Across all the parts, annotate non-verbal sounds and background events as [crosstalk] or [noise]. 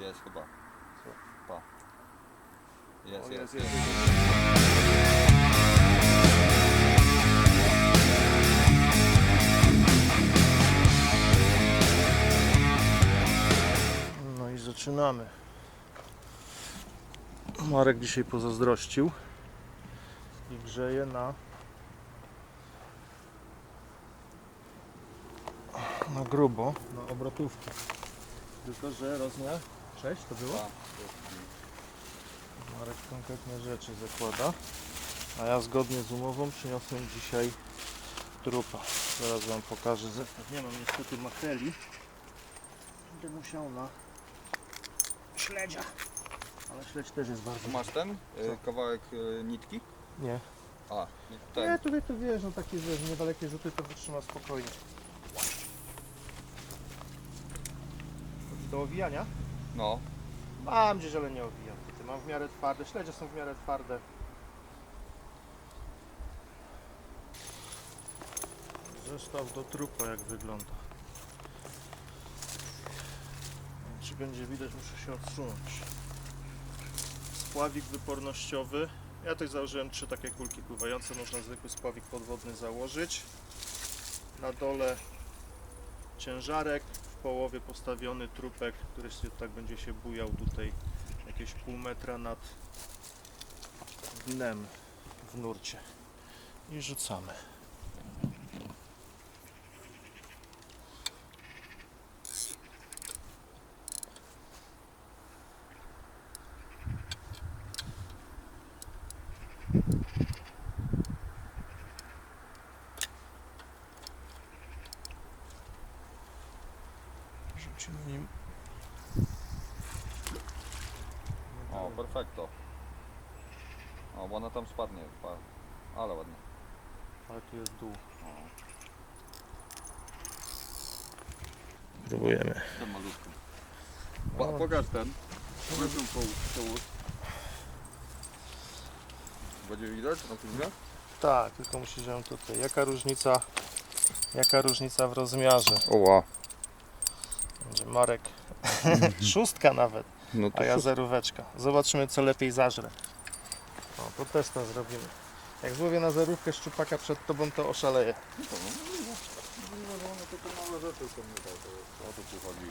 Jest chyba. Pa. Jest, O, jest, jest. No i zaczynamy. Marek dzisiaj pozazdrościł i grzeje na na grubo, na obrotówkę. Tylko, że rozmiar 6 to było? Pa. Marek konkretne rzeczy zakłada. A ja zgodnie z umową przyniosłem dzisiaj trupa. Zaraz wam pokażę zestaw. Nie mam niestety makreli. Będę musiał na śledzia. Ale śledź też jest bardzo... Masz ten? y? Kawałek y, nitki? Nie. A, Nie, ten. tutaj to wiesz, no takie wiesz, niedalekie rzuty to wytrzyma spokojnie. Do owijania? No. Mam gdzieś, ale nie owijam. Ty mam w miarę twarde, śledzie są w miarę twarde. Zestaw do trupa jak wygląda. Czy będzie widać, muszę się odsunąć. Spławik wypornościowy. Ja tutaj założyłem trzy takie kulki pływające. Można zwykły spławik podwodny założyć. Na dole ciężarek, połowie postawiony trupek, który się tak będzie się bujał tutaj jakieś pół metra nad dnem w nurcie. I rzucamy. O, perfekto. O, bo ona tam spadnie. Pa. Ale ładnie. Ale tu jest dół. O, Próbujemy. ten malutki. Pa, O. pokaż ten. Pokaż ten połóż. połóż. Będzie widać na filmie? Tak, tylko musisz ją tutaj. Jaka różnica? Jaka różnica w rozmiarze? Oła. Będzie Marek. [laughs] Szóstka nawet, No a ja zeróweczka. Zobaczymy co lepiej zażre. O, to też to zrobimy. Jak złowię na zerówkę szczupaka przed tobą, to oszaleję. No to te małe rzeczy są nie tak, to o to chodzi.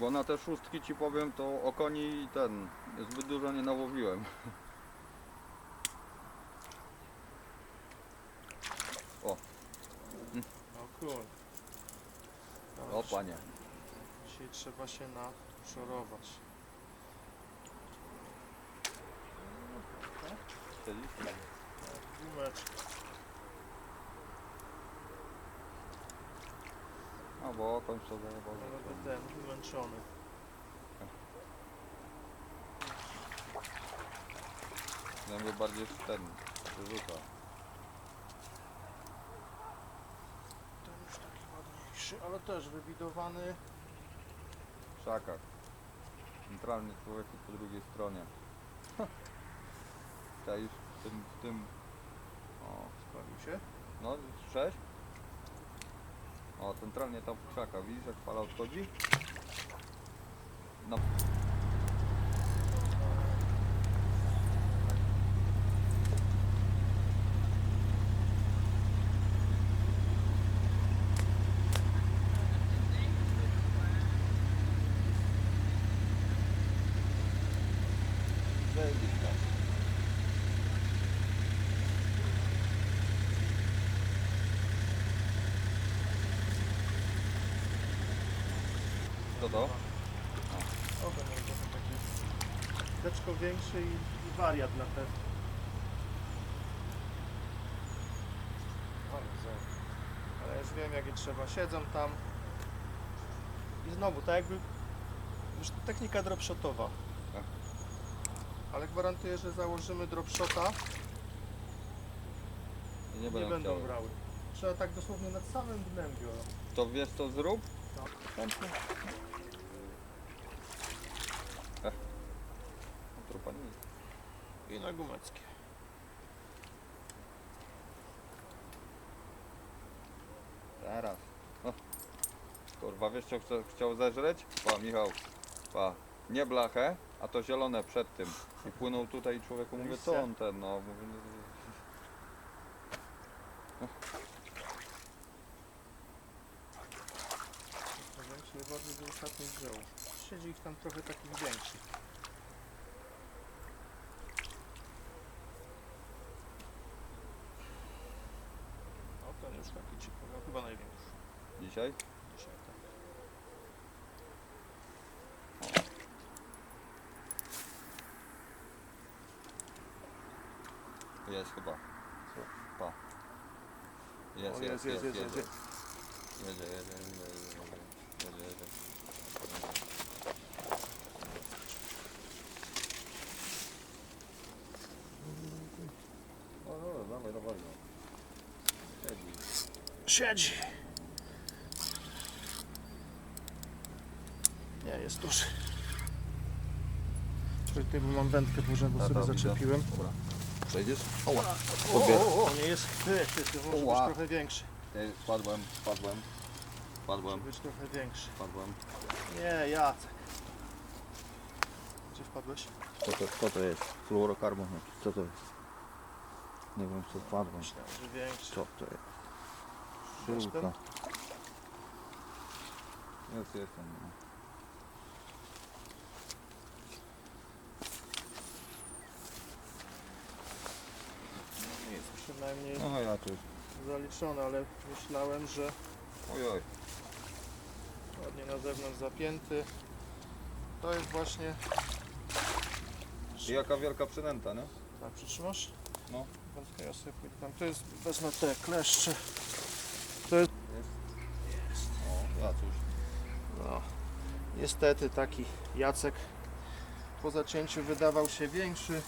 Bo na te szóstki ci powiem, to o koni ten zbyt dużo nie nałowiłem. [laughs] O kur. O panie. Dzisiaj trzeba się naszorować. Gumeczka. A bo koń sobie. Ale ten wymęczony. Ja mnie bardziej w ten wyrzuca. Ten już taki ładniejszy, ale też wybidowany. W krzakach. Centralny człowiek po drugiej stronie. Czaisz w tym, w tym... O, Spalił się. no, sześć? O, centralnie tam w krzakach. Widzisz jak fala odchodzi? No. Co to? Ogon jest trochę taki teczko większy i, i wariat na te. Ale już wiem jak je trzeba. Siedzą tam. I znowu, tak jakby już technika dropshotowa. Tak. Ale gwarantuję, że założymy dropshota Nie, nie, będą, będą chciały. brały. Trzeba tak dosłownie nad samym dnem biorą. To wiesz co zrób? No. Chętnie. Ech. Trupa nie I na gumeckie. Teraz. O. Kurwa, wiesz co chce, chciał zeżreć? Pa, Michał, pa. Nie blachę, a to zielone przed tym. I płynął tutaj i człowieku mówię, co on ten, no. Mówię, Większy, drzew. Siedzi ich tam trochę takich większych. O, ten już taki ciekawy, no, chyba największy dzisiaj? dzisiaj. Tak. Jest chyba. Pa. Jest, jest, jest, jest, jedzie, jedzie, jedzie, jedzie, jedzie. O, dobra, dawaj, dawaj. no. Siedzi. Siedzi! Nie, jest duży. Czekaj, Tutaj mam wędkę dużą, bo sobie zaczepiłem. Dobra. Przejdziesz? O, Odbier. o, o, nie jest ty, ty, ty może Oła. być trochę większy. Ej, spadłem. Spadłem, Może być trochę większy. spadłem. Nie, Jacek. Gdzie wpadłeś? Co to, co to jest? Fluorokarbon jakiś, co to jest? Nie wiem co wpadłem. Myślałem, że większy. Co to jest? Ten? Jest, jestem. No. Nic, przynajmniej No ja tu. zaliczone, ale myślałem, że Ojoj. ładnie na zewnątrz zapięty. To jest właśnie... I jaka wielka przynęta, nie? Tak, przytrzymasz? No. Wędkę ja sobie pójdę tam. To jest, wezmę te kleszcze. Ja coś. No, niestety taki Jacek po zacięciu wydawał się większy.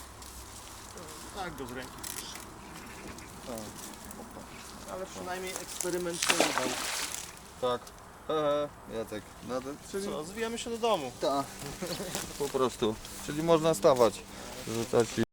Tak go z ręki puszczę. Ale przynajmniej eksperyment się udał. Tak. Hehe, Jacek. No to, czyli... Co, zwijamy się do domu. Tak. Po prostu. Czyli można stawać. Rzucać i...